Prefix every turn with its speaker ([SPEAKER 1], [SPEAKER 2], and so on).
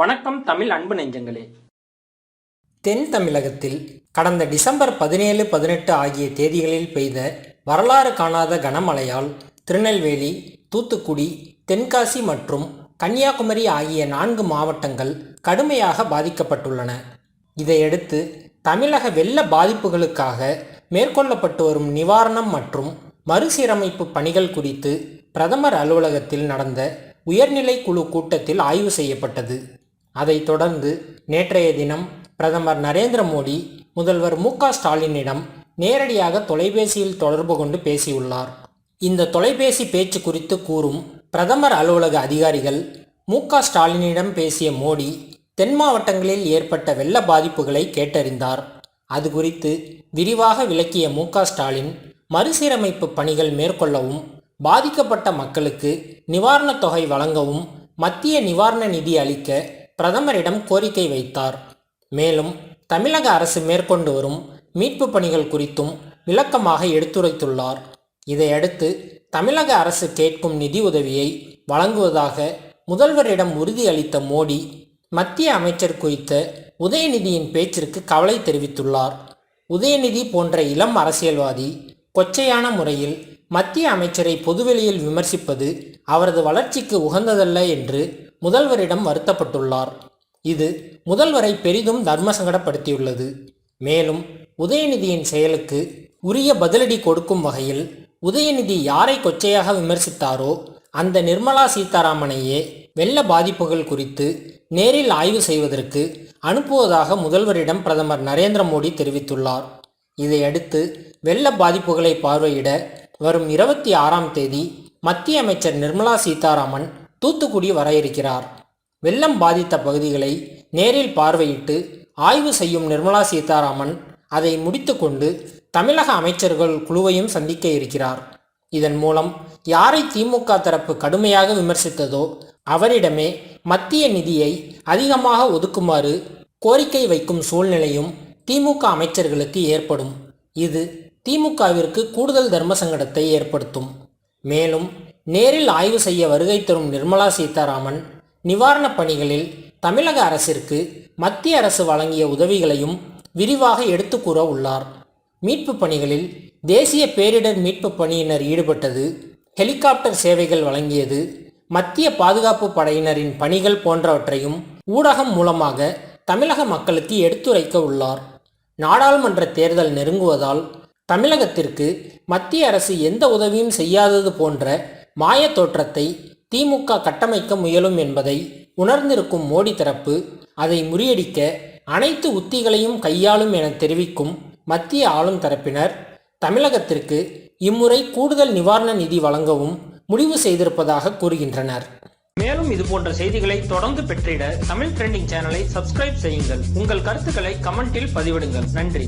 [SPEAKER 1] வணக்கம் தமிழ் அன்பு நெஞ்சங்களே தென் தமிழகத்தில் கடந்த டிசம்பர் பதினேழு பதினெட்டு ஆகிய தேதிகளில் பெய்த வரலாறு காணாத கனமழையால் திருநெல்வேலி தூத்துக்குடி தென்காசி மற்றும் கன்னியாகுமரி ஆகிய நான்கு மாவட்டங்கள் கடுமையாக பாதிக்கப்பட்டுள்ளன இதையடுத்து தமிழக வெள்ள பாதிப்புகளுக்காக மேற்கொள்ளப்பட்டு வரும் நிவாரணம் மற்றும் மறுசீரமைப்பு பணிகள் குறித்து பிரதமர் அலுவலகத்தில் நடந்த உயர்நிலை குழு கூட்டத்தில் ஆய்வு செய்யப்பட்டது அதைத் தொடர்ந்து நேற்றைய தினம் பிரதமர் நரேந்திர மோடி முதல்வர் மு ஸ்டாலினிடம் நேரடியாக தொலைபேசியில் தொடர்பு கொண்டு பேசியுள்ளார் இந்த தொலைபேசி பேச்சு குறித்து கூறும் பிரதமர் அலுவலக அதிகாரிகள் மு ஸ்டாலினிடம் பேசிய மோடி தென் மாவட்டங்களில் ஏற்பட்ட வெள்ள பாதிப்புகளை கேட்டறிந்தார் அது குறித்து விரிவாக விளக்கிய மு ஸ்டாலின் மறுசீரமைப்பு பணிகள் மேற்கொள்ளவும் பாதிக்கப்பட்ட மக்களுக்கு நிவாரணத் தொகை வழங்கவும் மத்திய நிவாரண நிதி அளிக்க பிரதமரிடம் கோரிக்கை வைத்தார் மேலும் தமிழக அரசு மேற்கொண்டு வரும் மீட்பு பணிகள் குறித்தும் விளக்கமாக எடுத்துரைத்துள்ளார் இதையடுத்து தமிழக அரசு கேட்கும் நிதி உதவியை வழங்குவதாக முதல்வரிடம் உறுதியளித்த மோடி மத்திய அமைச்சர் குறித்த உதயநிதியின் பேச்சிற்கு கவலை தெரிவித்துள்ளார் உதயநிதி போன்ற இளம் அரசியல்வாதி கொச்சையான முறையில் மத்திய அமைச்சரை பொதுவெளியில் விமர்சிப்பது அவரது வளர்ச்சிக்கு உகந்ததல்ல என்று முதல்வரிடம் வருத்தப்பட்டுள்ளார் இது முதல்வரை பெரிதும் தர்மசங்கடப்படுத்தியுள்ளது மேலும் உதயநிதியின் செயலுக்கு உரிய பதிலடி கொடுக்கும் வகையில் உதயநிதி யாரை கொச்சையாக விமர்சித்தாரோ அந்த நிர்மலா சீதாராமனையே வெள்ள பாதிப்புகள் குறித்து நேரில் ஆய்வு செய்வதற்கு அனுப்புவதாக முதல்வரிடம் பிரதமர் நரேந்திர மோடி தெரிவித்துள்ளார் இதையடுத்து வெள்ள பாதிப்புகளை பார்வையிட வரும் இருபத்தி ஆறாம் தேதி மத்திய அமைச்சர் நிர்மலா சீதாராமன் தூத்துக்குடி வர இருக்கிறார் வெள்ளம் பாதித்த பகுதிகளை நேரில் பார்வையிட்டு ஆய்வு செய்யும் நிர்மலா சீதாராமன் அதை முடித்துக்கொண்டு தமிழக அமைச்சர்கள் குழுவையும் சந்திக்க இருக்கிறார் இதன் மூலம் யாரை திமுக தரப்பு கடுமையாக விமர்சித்ததோ அவரிடமே மத்திய நிதியை அதிகமாக ஒதுக்குமாறு கோரிக்கை வைக்கும் சூழ்நிலையும் திமுக அமைச்சர்களுக்கு ஏற்படும் இது திமுகவிற்கு கூடுதல் தர்ம சங்கடத்தை ஏற்படுத்தும் மேலும் நேரில் ஆய்வு செய்ய வருகை தரும் நிர்மலா சீதாராமன் நிவாரணப் பணிகளில் தமிழக அரசிற்கு மத்திய அரசு வழங்கிய உதவிகளையும் விரிவாக எடுத்து கூற உள்ளார் மீட்பு பணிகளில் தேசிய பேரிடர் மீட்பு பணியினர் ஈடுபட்டது ஹெலிகாப்டர் சேவைகள் வழங்கியது மத்திய பாதுகாப்பு படையினரின் பணிகள் போன்றவற்றையும் ஊடகம் மூலமாக தமிழக மக்களுக்கு எடுத்துரைக்க உள்ளார் நாடாளுமன்ற தேர்தல் நெருங்குவதால் தமிழகத்திற்கு மத்திய அரசு எந்த உதவியும் செய்யாதது போன்ற மாயத் தோற்றத்தை திமுக கட்டமைக்க முயலும் என்பதை உணர்ந்திருக்கும் மோடி தரப்பு அதை முறியடிக்க அனைத்து உத்திகளையும் கையாளும் என தெரிவிக்கும் மத்திய ஆளும் தரப்பினர் தமிழகத்திற்கு இம்முறை கூடுதல் நிவாரண நிதி வழங்கவும் முடிவு செய்திருப்பதாக கூறுகின்றனர்
[SPEAKER 2] மேலும் இது போன்ற செய்திகளை தொடர்ந்து பெற்றிட தமிழ் ட்ரெண்டிங் சேனலை சப்ஸ்கிரைப் செய்யுங்கள் உங்கள் கருத்துக்களை கமெண்டில் பதிவிடுங்கள் நன்றி